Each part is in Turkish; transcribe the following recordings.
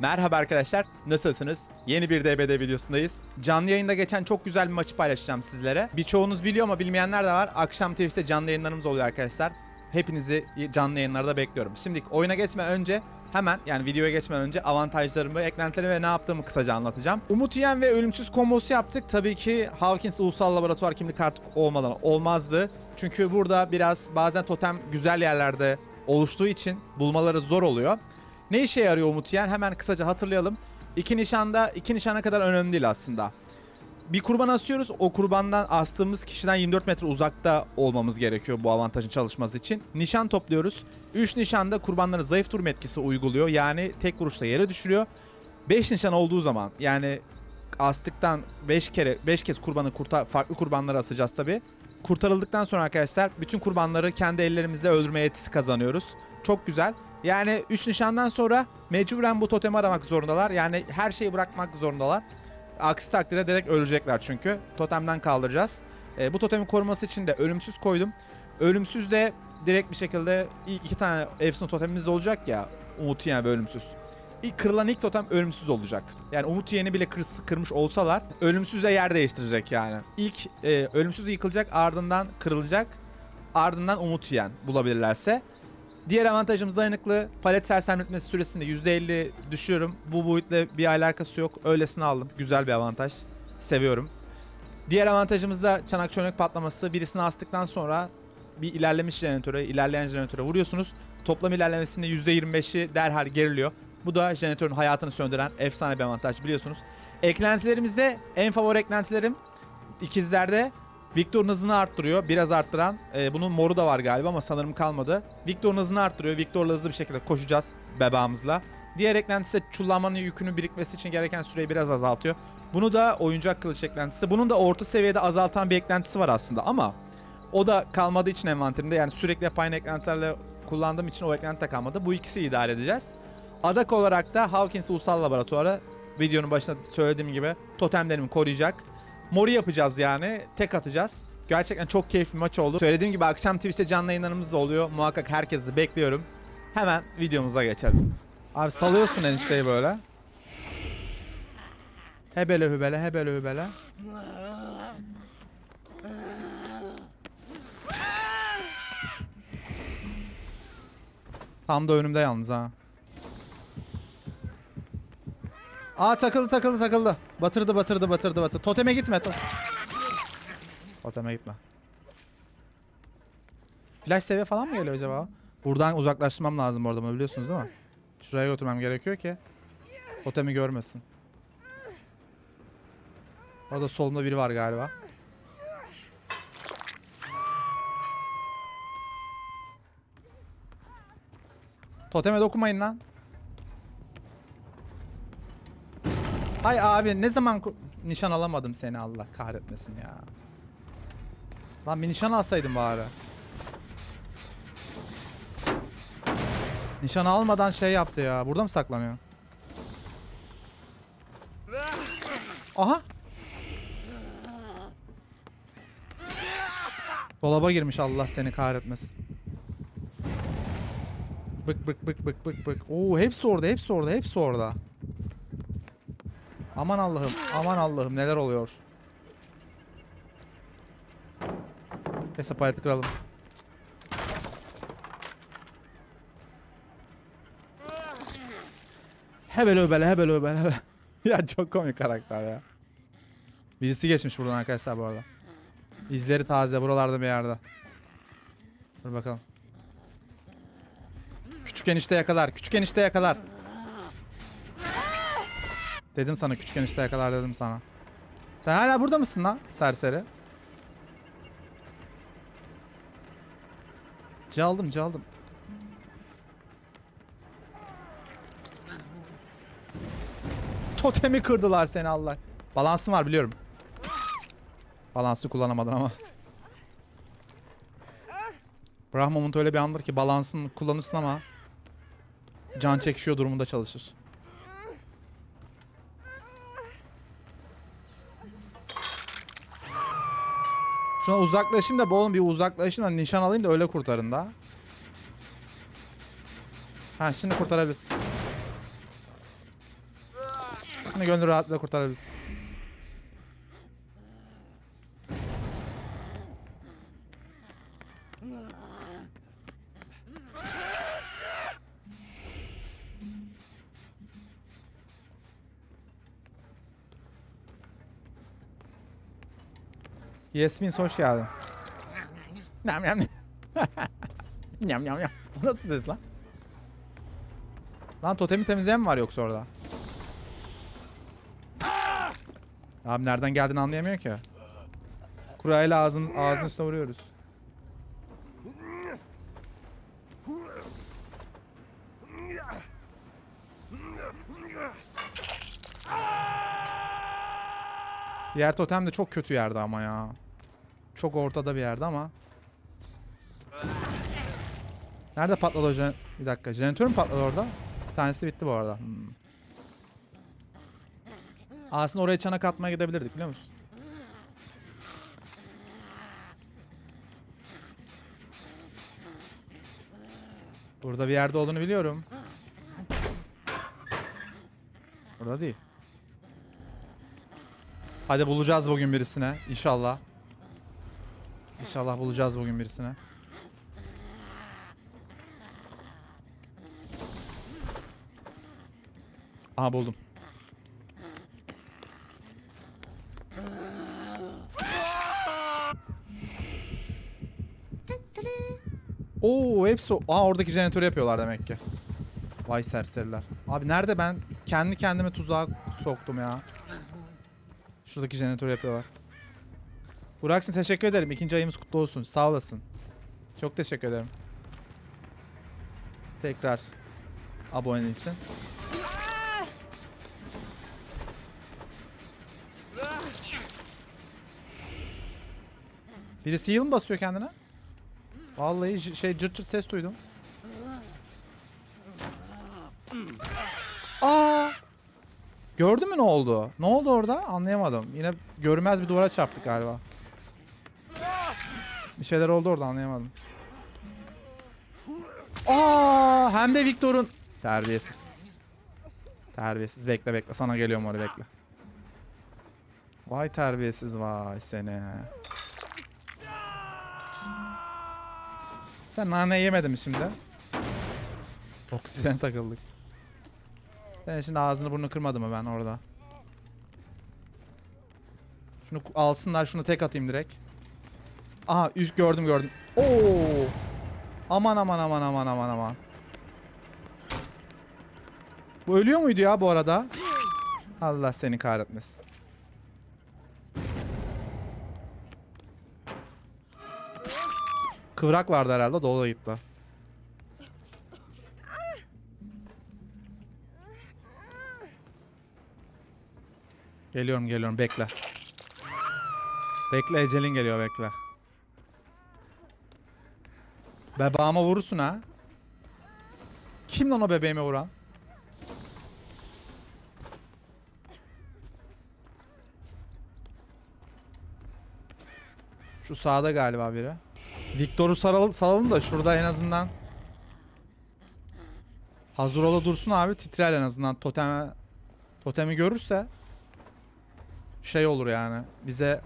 Merhaba arkadaşlar, nasılsınız? Yeni bir DBD videosundayız. Canlı yayında geçen çok güzel bir maçı paylaşacağım sizlere. Birçoğunuz biliyor ama bilmeyenler de var. Akşam Twitch'te canlı yayınlarımız oluyor arkadaşlar. Hepinizi canlı yayınlarda bekliyorum. Şimdi oyuna geçmeden önce hemen yani videoya geçmeden önce avantajlarımı, eklentilerimi ve ne yaptığımı kısaca anlatacağım. Umut Yiyen ve Ölümsüz kombosu yaptık. Tabii ki Hawkins Ulusal Laboratuvar kimlik kartı olmadan olmazdı. Çünkü burada biraz bazen totem güzel yerlerde oluştuğu için bulmaları zor oluyor. Ne işe yarıyor Umut Yen? Hemen kısaca hatırlayalım. İki nişanda, iki nişana kadar önemli değil aslında. Bir kurban asıyoruz. O kurbandan astığımız kişiden 24 metre uzakta olmamız gerekiyor bu avantajın çalışması için. Nişan topluyoruz. 3 nişanda kurbanları zayıf durum etkisi uyguluyor. Yani tek vuruşta yere düşürüyor. 5 nişan olduğu zaman yani astıktan 5 kere 5 kez kurbanı kurtar farklı kurbanları asacağız tabi. Kurtarıldıktan sonra arkadaşlar bütün kurbanları kendi ellerimizle öldürme yetisi kazanıyoruz. Çok güzel. Yani 3 nişandan sonra mecburen bu totemi aramak zorundalar. Yani her şeyi bırakmak zorundalar. Aksi takdirde direkt ölecekler çünkü. Totemden kaldıracağız. E, bu totemi koruması için de ölümsüz koydum. Ölümsüz de direkt bir şekilde ilk iki tane efsane totemimiz olacak ya. Umut Yiyen ve ölümsüz. İlk kırılan ilk totem ölümsüz olacak. Yani Umut Yiyen'i bile kır, kırmış olsalar ölümsüz de yer değiştirecek yani. İlk e, ölümsüz yıkılacak ardından kırılacak. Ardından Umut Yiyen bulabilirlerse. Diğer avantajımız dayanıklı. Palet sersemletmesi süresinde %50 düşüyorum. Bu boyutla bir alakası yok. Öylesine aldım. Güzel bir avantaj. Seviyorum. Diğer avantajımız da çanak çönek patlaması. Birisini astıktan sonra bir ilerlemiş jeneratöre, ilerleyen jeneratöre vuruyorsunuz. Toplam ilerlemesinde %25'i derhal geriliyor. Bu da jeneratörün hayatını söndüren efsane bir avantaj biliyorsunuz. Eklentilerimizde en favori eklentilerim ikizlerde Victor'un hızını arttırıyor. Biraz arttıran. Ee, bunun moru da var galiba ama sanırım kalmadı. Victor'un hızını arttırıyor. Victor'la hızlı bir şekilde koşacağız bebeğimizle. Diğer eklentisi de çullanmanın yükünü birikmesi için gereken süreyi biraz azaltıyor. Bunu da oyuncak kılıç eklentisi. Bunun da orta seviyede azaltan bir eklentisi var aslında ama o da kalmadığı için envanterimde yani sürekli hep eklentilerle kullandığım için o eklenti de kalmadı. Bu ikisi idare edeceğiz. Adak olarak da Hawkins Ulusal Laboratuvarı videonun başında söylediğim gibi totemlerimi koruyacak. Mori yapacağız yani. Tek atacağız. Gerçekten çok keyifli maç oldu. Söylediğim gibi akşam Twitch'te canlı yayınlarımız oluyor. Muhakkak herkesi bekliyorum. Hemen videomuza geçelim. Abi salıyorsun enişteyi böyle. Hebele hübele hebele hübele. Tam da önümde yalnız ha. Aa takıldı takıldı takıldı. Batırdı batırdı batırdı batırdı. Toteme gitme. To Toteme gitme. Flash seviye falan mı geliyor acaba? Buradan uzaklaştırmam lazım bu arada bunu biliyorsunuz değil mi? Şuraya götürmem gerekiyor ki totemi görmesin. Orada solumda biri var galiba. Toteme dokunmayın lan. Hay abi ne zaman nişan alamadım seni Allah kahretmesin ya. Lan bir nişan alsaydım bari. Nişan almadan şey yaptı ya. Burada mı saklanıyor? Aha. Dolaba girmiş Allah seni kahretmesin. Bık bık bık bık bık bık. Oo hepsi orada, hepsi orada, hepsi orada. Aman Allah'ım, aman Allah'ım neler oluyor? Neyse paleti kıralım. Hebele öbele hebele öbele hebele. ya çok komik karakter ya. Birisi geçmiş buradan arkadaşlar bu arada. İzleri taze buralarda bir yerde. Dur bakalım. Küçük enişte yakalar, küçük enişte yakalar. Dedim sana küçük enişte yakalar dedim sana. Sen hala burada mısın lan serseri? Caldım caldım. Totemi kırdılar seni Allah. Balansın var biliyorum. Balansı kullanamadın ama. Brahma'nın öyle bir andır ki balansın kullanırsın ama can çekişiyor durumunda çalışır. Şuna uzaklaşayım da oğlum bir uzaklaşayım da nişan alayım da öyle kurtarın da. Ha şimdi kurtarabilirsin. Şimdi gönül rahatlıkla kurtarabiliriz. Yasmin hoş geldin. Nyam nyam. nyam nyam nyam. O nasıl ses lan? Lan totemi temizleyen mi var yoksa orada? Abi nereden geldiğini anlayamıyor ki. Kurayla ağzın, ağzının üstüne vuruyoruz. Diğer totem de çok kötü yerde ama ya. Çok ortada bir yerde ama. Nerede patladı o jen... Bir dakika. Jeneratör mü patladı orada? Bir tanesi bitti bu arada. Hmm. Aslında oraya çanak atmaya gidebilirdik biliyor musun? Burada bir yerde olduğunu biliyorum. Burada değil. Hadi bulacağız bugün birisine. İnşallah. İnşallah bulacağız bugün birisine. Aha buldum. Oo hepsi Aa oradaki jeneratörü yapıyorlar demek ki. Vay serseriler. Abi nerede ben kendi kendime tuzağa soktum ya. Şuradaki jeneratörü yapıyorlar. Burak'cığım teşekkür ederim. İkinci ayımız kutlu olsun. Sağ olasın. Çok teşekkür ederim. Tekrar abone için. Birisi heal mı basıyor kendine? Vallahi şey cırt cırt ses duydum. Aa! Gördün mü ne oldu? Ne oldu orada? Anlayamadım. Yine görmez bir duvara çarptık galiba. Bir şeyler oldu orada anlayamadım. Aa! Hem de Victor'un terbiyesiz. Terbiyesiz. Bekle bekle. Sana geliyorum oraya bekle. Vay terbiyesiz vay seni. Sen nane yemedin mi şimdi? Oksijen takıldık. Sen şimdi ağzını burnunu kırmadı mı ben orada? Şunu alsınlar şunu tek atayım direkt. Aha üst gördüm gördüm. Oo! Aman aman aman aman aman aman. Bu ölüyor muydu ya bu arada? Allah seni kahretmesin. Kıvrak vardı herhalde dolu gitti. Geliyorum geliyorum bekle. Bekle ecelin geliyor bekle. Bebeğime vurursun ha. Kim lan o bebeğime vuran? Şu sağda galiba biri. Victor'u saralım, salalım da şurada en azından Hazır ola dursun abi titrer en azından totemi totemi görürse şey olur yani bize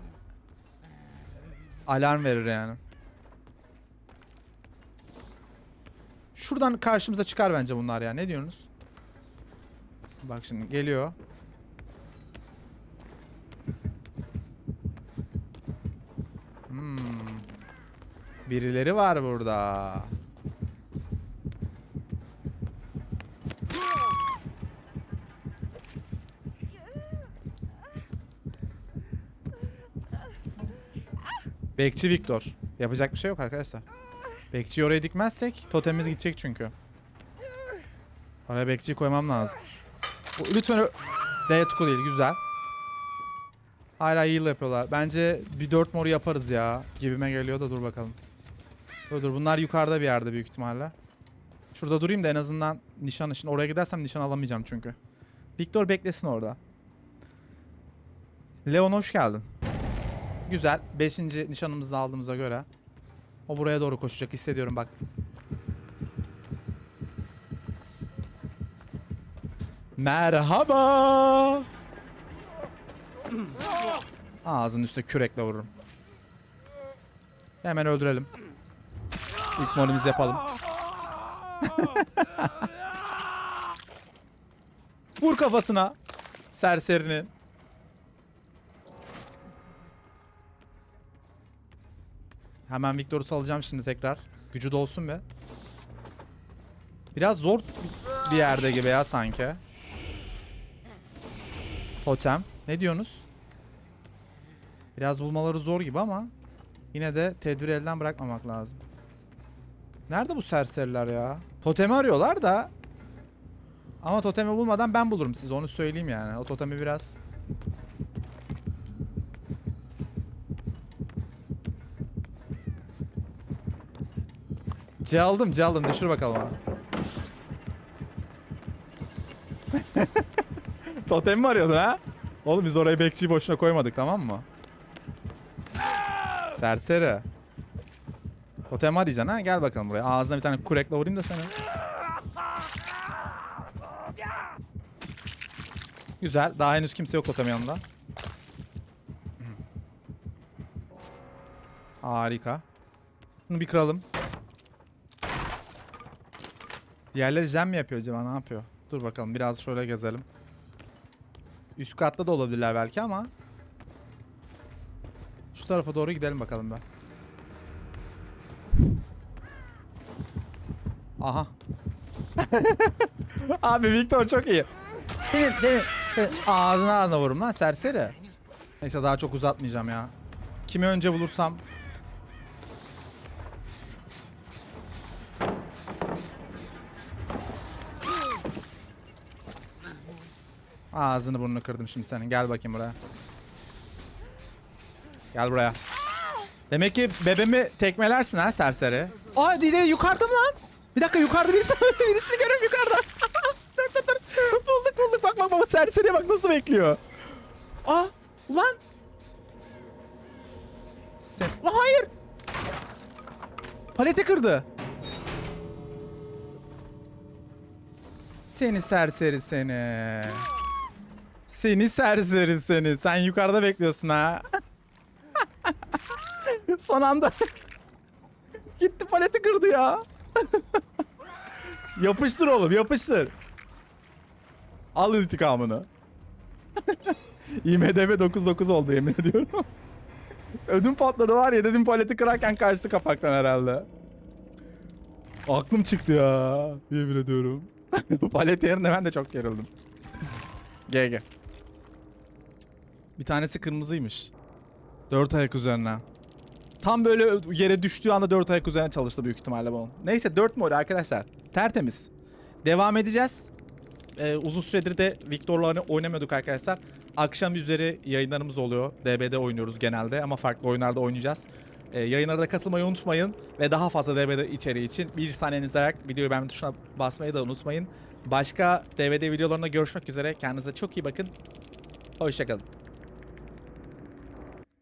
alarm verir yani. Şuradan karşımıza çıkar bence bunlar ya. Ne diyorsunuz? Bak şimdi geliyor. Hmm. Birileri var burada. Bekçi Victor. Yapacak bir şey yok arkadaşlar. Bekçiyi oraya dikmezsek totemimiz gidecek çünkü. Oraya bekçiyi koymam lazım. Lütfen ö- Deathku değil güzel. Hala heal yapıyorlar. Bence bir 4 mor yaparız ya. Gibime geliyor da dur bakalım. Dur bunlar yukarıda bir yerde büyük ihtimalle. Şurada durayım da en azından nişan için. Oraya gidersem nişan alamayacağım çünkü. Victor beklesin orada. Leon hoş geldin. Güzel. Beşinci nişanımızı da aldığımıza göre. O buraya doğru koşacak hissediyorum bak. Merhaba. Ağzının üstüne kürekle vururum. Hemen öldürelim. İlk molimizi yapalım. Vur kafasına. Serserinin. Hemen Victor'u salacağım şimdi tekrar. Gücü dolsun be. Biraz zor bir yerde gibi ya sanki. Totem. Ne diyorsunuz? Biraz bulmaları zor gibi ama yine de tedbiri elden bırakmamak lazım. Nerede bu serseriler ya? Totemi arıyorlar da ama totemi bulmadan ben bulurum size onu söyleyeyim yani. O totemi biraz C aldım C düşür bakalım ona. Totem mi arıyordun ha? Oğlum biz oraya bekçiyi boşuna koymadık tamam mı? Serseri. Totem arayacaksın ha? Gel bakalım buraya. Ağzına bir tane kurekle vurayım da seni. Güzel. Daha henüz kimse yok totem yanında. Harika. Bunu bir kıralım. Diğerleri jam mi yapıyor acaba? Ne yapıyor? Dur bakalım biraz şöyle gezelim. Üst katta da olabilirler belki ama. Şu tarafa doğru gidelim bakalım ben. Aha. Abi Victor çok iyi. Senin, senin, senin ağzına ağzına vururum lan serseri. Neyse daha çok uzatmayacağım ya. Kimi önce bulursam. Ağzını burnunu kırdım şimdi senin. Gel bakayım buraya. Gel buraya. Demek ki bebemi tekmelersin ha serseri. Aa diğeri yukarıda mı lan? Bir dakika yukarıda birisi birisini görüyorum yukarıda. dur dur dur. Bulduk bulduk bak bak bak serseriye bak nasıl bekliyor. Aa ulan. Sen... Aa, hayır. Paleti kırdı. Seni serseri seni. Seni serseri seni. Sen yukarıda bekliyorsun ha. Son anda. Gitti paleti kırdı ya. yapıştır oğlum yapıştır. Al intikamını. IMDB 99 oldu yemin ediyorum. Ödüm patladı var ya dedim paleti kırarken kaçtı kapaktan herhalde. Aklım çıktı ya. Yemin ediyorum. Palet yerine ben de çok gerildim. GG. Bir tanesi kırmızıymış. Dört ayak üzerine. Tam böyle yere düştüğü anda dört ayak üzerine çalıştı büyük ihtimalle bunun. Neyse dört mor arkadaşlar. Tertemiz. Devam edeceğiz. Ee, uzun süredir de Victor'la oyna- oynamıyorduk arkadaşlar. Akşam üzeri yayınlarımız oluyor. DB'de oynuyoruz genelde ama farklı oyunlarda oynayacağız. Ee, yayınlara da katılmayı unutmayın. Ve daha fazla DB'de içeriği için bir saniyenizi alarak videoyu beğenme tuşuna basmayı da unutmayın. Başka DVD videolarında görüşmek üzere. Kendinize çok iyi bakın. Hoşçakalın.